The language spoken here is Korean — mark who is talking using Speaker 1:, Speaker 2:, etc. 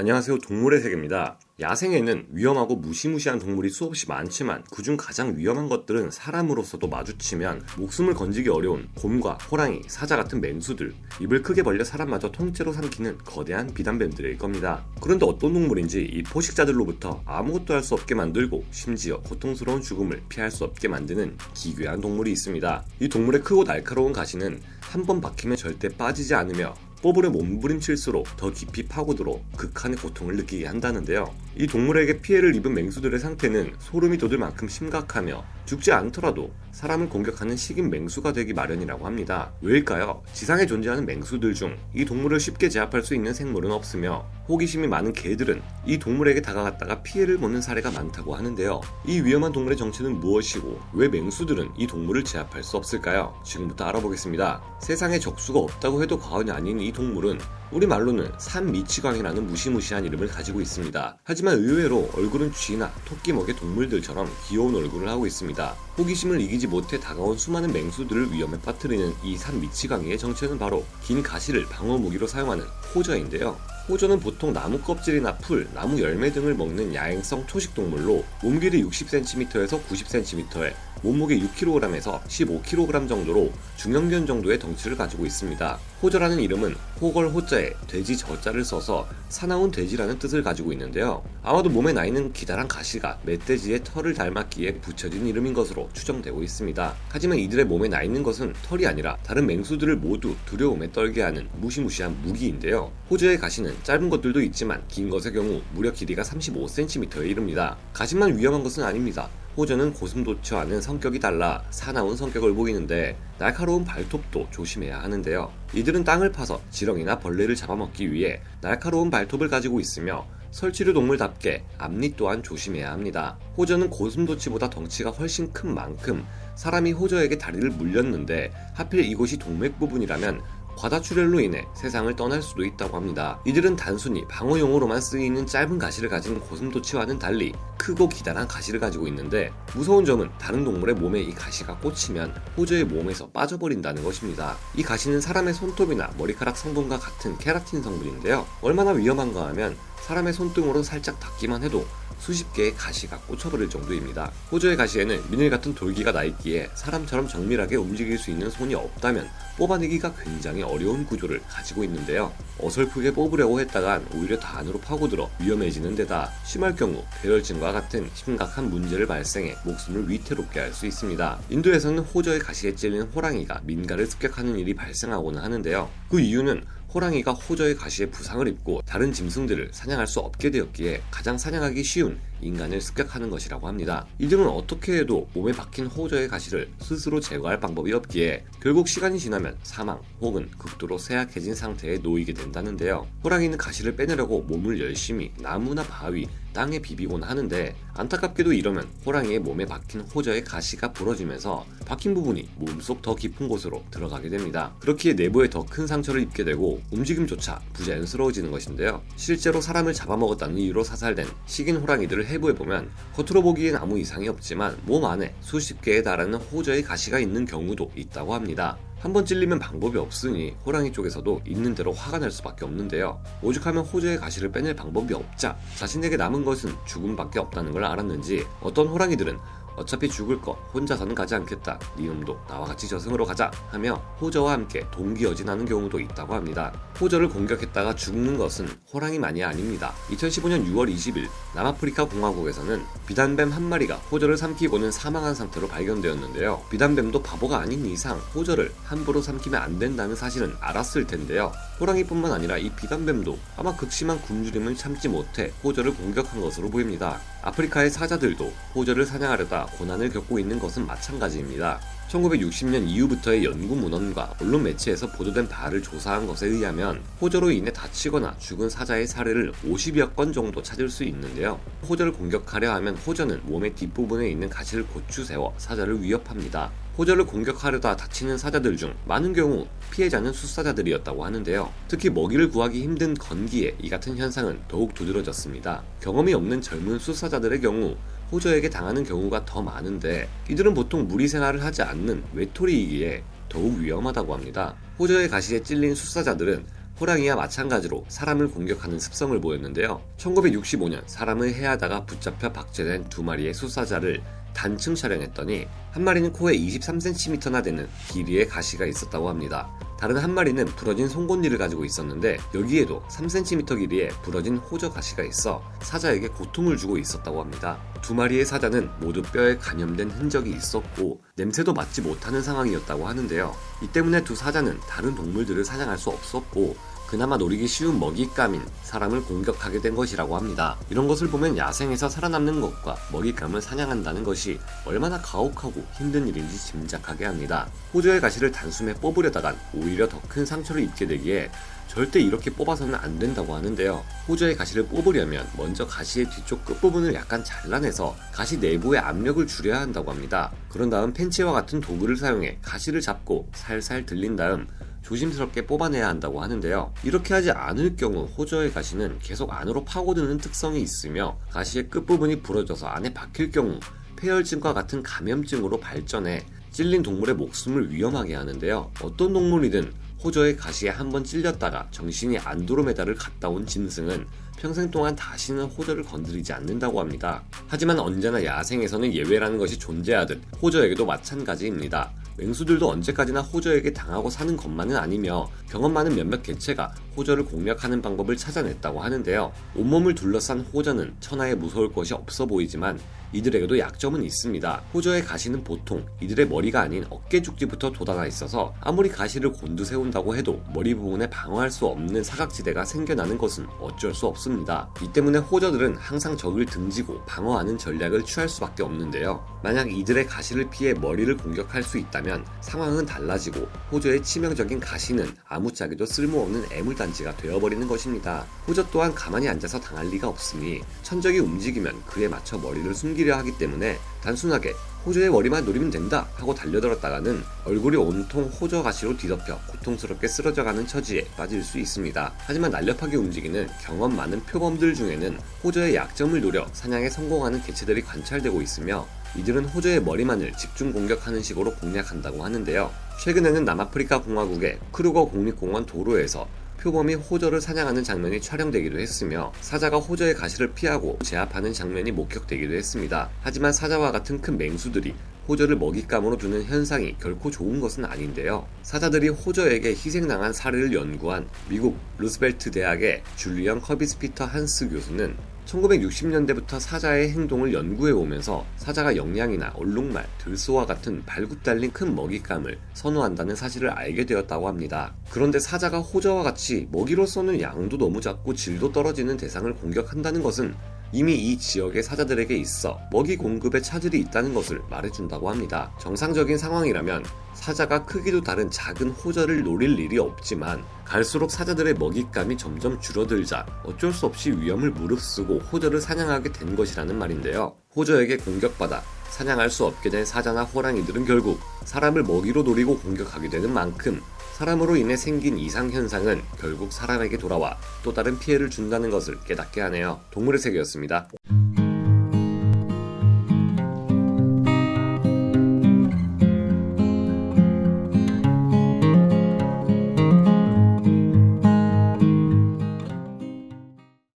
Speaker 1: 안녕하세요. 동물의 세계입니다. 야생에는 위험하고 무시무시한 동물이 수없이 많지만 그중 가장 위험한 것들은 사람으로서도 마주치면 목숨을 건지기 어려운 곰과 호랑이, 사자 같은 맹수들, 입을 크게 벌려 사람마저 통째로 삼키는 거대한 비단뱀들일 겁니다. 그런데 어떤 동물인지 이 포식자들로부터 아무것도 할 수 없게 만들고 심지어 고통스러운 죽음을 피할 수 없게 만드는 기괴한 동물이 있습니다. 이 동물의 크고 날카로운 가시는 한 번 박히면 절대 빠지지 않으며 뽑으려 몸부림칠수록 더 깊이 파고들어 극한의 고통을 느끼게 한다는데요. 이 동물에게 피해를 입은 맹수들의 상태는 소름이 돋을 만큼 심각하며 죽지 않더라도 사람을 공격하는 식인 맹수가 되기 마련이라고 합니다. 왜일까요? 지상에 존재하는 맹수들 중 이 동물을 쉽게 제압할 수 있는 생물은 없으며 호기심이 많은 개들은 이 동물에게 다가갔다가 피해를 보는 사례가 많다고 하는데요. 이 위험한 동물의 정체는 무엇이고 왜 맹수들은 이 동물을 제압할 수 없을까요? 지금부터 알아보겠습니다. 세상에 적수가 없다고 해도 과언이 아닌 이 동물은 우리말로는 산미치광이라는 무시무시한 이름을 가지고 있습니다. 하지만 의외로 얼굴은 쥐나 토끼먹의 동물들처럼 귀여운 얼굴을 하고 있습니다. 호기심을 이기지 못해 다가온 수많은 맹수들을 위험에 빠뜨리는 이 산미치광이의 정체는 바로 긴 가시를 방어 무기로 사용하는 호저인데요. 호저는 보통 나무 껍질이나 풀, 나무 열매 등을 먹는 야행성 초식 동물로 몸 길이 60cm에서 90cm에 몸무게 6kg에서 15kg 정도로 중형견 정도의 덩치를 가지고 있습니다. 호저라는 이름은 호걸 호자에 돼지 저자를 써서 사나운 돼지라는 뜻을 가지고 있는데요. 아마도 몸에 나 있는 기다란 가시가 멧돼지의 털을 닮았기에 붙여진 이름인 것으로 추정되고 있습니다. 하지만 이들의 몸에 나 있는 것은 털이 아니라 다른 맹수들을 모두 두려움에 떨게 하는 무시무시한 무기인데요. 호저의 가시는 짧은 것들도 있지만 긴 것의 경우 무려 길이가 35cm에 이릅니다. 가시만 위험한 것은 아닙니다. 호저는 고슴도치 와는 성격이 달라 사나운 성격을 보이는데 날카로운 발톱도 조심해야 하는데요. 이들은 땅을 파서 지렁이나 벌레를 잡아먹기 위해 날카로운 발톱을 가지고 있으며 설치류 동물답게 앞니 또한 조심해야 합니다. 호저는 고슴도치보다 덩치가 훨씬 큰 만큼 사람이 호저에게 다리를 물렸는데 하필 이곳이 동맥 부분이라면 과다출혈로 인해 세상을 떠날 수도 있다고 합니다. 이들은 단순히 방어용으로만 쓰이는 짧은 가시를 가진 고슴도치와는 달리 크고 기다란 가시를 가지고 있는데 무서운 점은 다른 동물의 몸에 이 가시가 꽂히면 호저의 몸에서 빠져버린다는 것입니다. 이 가시는 사람의 손톱이나 머리카락 성분과 같은 케라틴 성분인데요. 얼마나 위험한가 하면 사람의 손등으로 살짝 닿기만 해도 수십 개의 가시가 꽂혀버릴 정도입니다. 호저의 가시에는 미늘 같은 돌기가 나 있기에 사람처럼 정밀하게 움직일 수 있는 손이 없다면 뽑아내기가 굉장히 어려운 구조를 가지고 있는데요. 어설프게 뽑으려고 했다간 오히려 다 안으로 파고들어 위험해지는 데다 심할 경우 폐혈증과 같은 심각한 문제를 발생해 목숨을 위태롭게 할 수 있습니다. 인도에서는 호저의 가시에 찔린 호랑이가 민가를 습격하는 일이 발생하고는 하는데요. 그 이유는 호랑이가 호저의 가시에 부상을 입고 다른 짐승들을 사냥할 수 없게 되었기에 가장 사냥하기 쉬운 인간을 습격하는 것이라고 합니다. 이들은 어떻게 해도 몸에 박힌 호저의 가시를 스스로 제거할 방법이 없기에 결국 시간이 지나면 사망 혹은 극도로 쇠약해진 상태에 놓이게 된다는데요. 호랑이는 가시를 빼내려고 몸을 열심히 나무나 바위, 땅에 비비곤 하는데 안타깝게도 이러면 호랑이의 몸에 박힌 호저의 가시가 부러지면서 박힌 부분이 몸속 더 깊은 곳으로 들어가게 됩니다. 그렇기에 내부에 더 큰 상처를 입게 되고 움직임조차 부자연스러워지는 것인데요. 실제로 사람을 잡아먹었다는 이유로 사살된 식인 호랑이들을 해부해보면 겉으로 보기엔 아무 이상이 없지만 몸 안에 수십 개에 달하는 호저의 가시가 있는 경우도 있다고 합니다. 한 번 찔리면 방법이 없으니 호랑이 쪽에서도 있는 대로 화가 날 수밖에 없는데요. 오죽하면 호저의 가시를 빼낼 방법이 없자 자신에게 남은 것은 죽음밖에 없다는 걸 알았는지 어떤 호랑이들은 어차피 죽을 거 혼자서는 가지 않겠다. 니놈도 나와 같이 저승으로 가자 하며 호저와 함께 동기어진하는 경우도 있다고 합니다. 호저를 공격했다가 죽는 것은 호랑이만이 아닙니다. 2015년 6월 20일 남아프리카 공화국에서는 비단뱀 한 마리가 호저를 삼키고는 사망한 상태로 발견되었는데요. 비단뱀도 바보가 아닌 이상 호저를 함부로 삼키면 안 된다는 사실은 알았을 텐데요. 호랑이뿐만 아니라 이 비단뱀도 아마 극심한 굶주림을 참지 못해 호저를 공격한 것으로 보입니다. 아프리카의 사자들도 호저를 사냥하려다 고난을 겪고 있는 것은 마찬가지입니다. 1960년 이후부터의 연구 문헌과 언론 매체에서 보도된 바를 조사한 것에 의하면 호저로 인해 다치거나 죽은 사자의 사례를 50여 건 정도 찾을 수 있는데요. 호저를 공격하려 하면 호저는 몸의 뒷부분에 있는 가시를 고추 세워 사자를 위협합니다. 호저를 공격하려다 다치는 사자들 중 많은 경우 피해자는 숫사자들이었다고 하는데요. 특히 먹이를 구하기 힘든 건기에 이 같은 현상은 더욱 두드러졌습니다. 경험이 없는 젊은 숫사자들의 경우 호저에게 당하는 경우가 더 많은데 이들은 보통 무리 생활을 하지 않는 외톨이이기에 더욱 위험하다고 합니다. 호저의 가시에 찔린 숫사자들은 호랑이와 마찬가지로 사람을 공격하는 습성을 보였는데요. 1965년 사람을 해하다가 붙잡혀 박제된 두 마리의 수사자를 단층 촬영했더니 한 마리는 코에 23cm나 되는 길이의 가시가 있었다고 합니다. 다른 한 마리는 부러진 송곳니를 가지고 있었는데 여기에도 3cm 길이의 부러진 호저 가시가 있어 사자에게 고통을 주고 있었다고 합니다. 두 마리의 사자는 모두 뼈에 감염된 흔적이 있었고 냄새도 맡지 못하는 상황이었다고 하는데요. 이 때문에 두 사자는 다른 동물들을 사냥할 수 없었고 그나마 노리기 쉬운 먹잇감인 사람을 공격하게 된 것이라고 합니다. 이런 것을 보면 야생에서 살아남는 것과 먹잇감을 사냥한다는 것이 얼마나 가혹하고 힘든 일인지 짐작하게 합니다. 호주의 가시를 단숨에 뽑으려다간 오히려 더 큰 상처를 입게 되기에 절대 이렇게 뽑아서는 안 된다고 하는데요. 호주의 가시를 뽑으려면 먼저 가시의 뒤쪽 끝부분을 약간 잘라내서 가시 내부의 압력을 줄여야 한다고 합니다. 그런 다음 펜치와 같은 도구를 사용해 가시를 잡고 살살 들린 다음 조심스럽게 뽑아내야 한다고 하는데요. 이렇게 하지 않을 경우 호저의 가시는 계속 안으로 파고드는 특성이 있으며 가시의 끝부분이 부러져서 안에 박힐 경우 폐혈증과 같은 감염증으로 발전해 찔린 동물의 목숨을 위험하게 하는데요. 어떤 동물이든 호저의 가시에 한 번 찔렸다가 정신이 안드로메다를 갔다 온 짐승은 평생 동안 다시는 호저를 건드리지 않는다고 합니다. 하지만 언제나 야생에서는 예외라는 것이 존재하듯 호저에게도 마찬가지입니다. 맹수들도 언제까지나 호저에게 당하고 사는 것만은 아니며 경험 많은 몇몇 개체가 호저를 공략하는 방법을 찾아냈다고 하는데요. 온몸을 둘러싼 호저는 천하에 무서울 것이 없어 보이지만 이들에게도 약점은 있습니다. 호저의 가시는 보통 이들의 머리가 아닌 어깨 죽지부터 돋아나 있어서 아무리 가시를 곤두세운다고 해도 머리 부분에 방어할 수 없는 사각지대가 생겨나는 것은 어쩔 수 없습니다. 이 때문에 호저들은 항상 적을 등지고 방어하는 전략을 취할 수밖에 없는데요. 만약 이들의 가시를 피해 머리를 공격할 수 있다면 상황은 달라지고 호저의 치명적인 가시는 아무짝에도 쓸모없는 애물단지가 되어버리는 것입니다. 호저 또한 가만히 앉아서 당할 리가 없으니 천적이 움직이면 그에 맞춰 머리를 숨기 려 하기 때문에 단순하게 호저의 머리만 노리면 된다 하고 달려들었다가는 얼굴이 온통 호저 가시로 뒤덮여 고통스럽게 쓰러져가는 처지에 빠질 수 있습니다. 하지만 날렵하게 움직이는 경험 많은 표범들 중에는 호저의 약점을 노려 사냥에 성공하는 개체들이 관찰되고 있으며 이들은 호저의 머리만을 집중 공격하는 식으로 공략한다고 하는데요. 최근에는 남아프리카 공화국의 크루거 국립공원 도로에서 표범이 호저를 사냥하는 장면이 촬영되기도 했으며 사자가 호저의 가시를 피하고 제압하는 장면이 목격되기도 했습니다. 하지만 사자와 같은 큰 맹수들이 호저를 먹잇감으로 두는 현상이 결코 좋은 것은 아닌데요. 사자들이 호저에게 희생당한 사례를 연구한 미국 루스벨트 대학의 줄리언 커비스피터 한스 교수는 1960년대부터 사자의 행동을 연구해 오면서 사자가 영양이나 얼룩말, 들소와 같은 발굽 달린 큰 먹잇감을 선호한다는 사실을 알게 되었다고 합니다. 그런데 사자가 호저와 같이 먹이로서는 양도 너무 작고 질도 떨어지는 대상을 공격한다는 것은 이미 이 지역의 사자들에게 있어 먹이 공급에 차질이 있다는 것을 말해준다고 합니다. 정상적인 상황이라면 사자가 크기도 다른 작은 호저를 노릴 일이 없지만 갈수록 사자들의 먹잇감이 점점 줄어들자 어쩔 수 없이 위험을 무릅쓰고 호저를 사냥하게 된 것이라는 말인데요. 호저에게 공격받아 사냥할 수 없게 된 사자나 호랑이들은 결국 사람을 먹이로 노리고 공격하게 되는 만큼 사람으로 인해 생긴 이상 현상은 결국 사람에게 돌아와 또 다른 피해를 준다는 것을 깨닫게 하네요. 동물의 세계였습니다.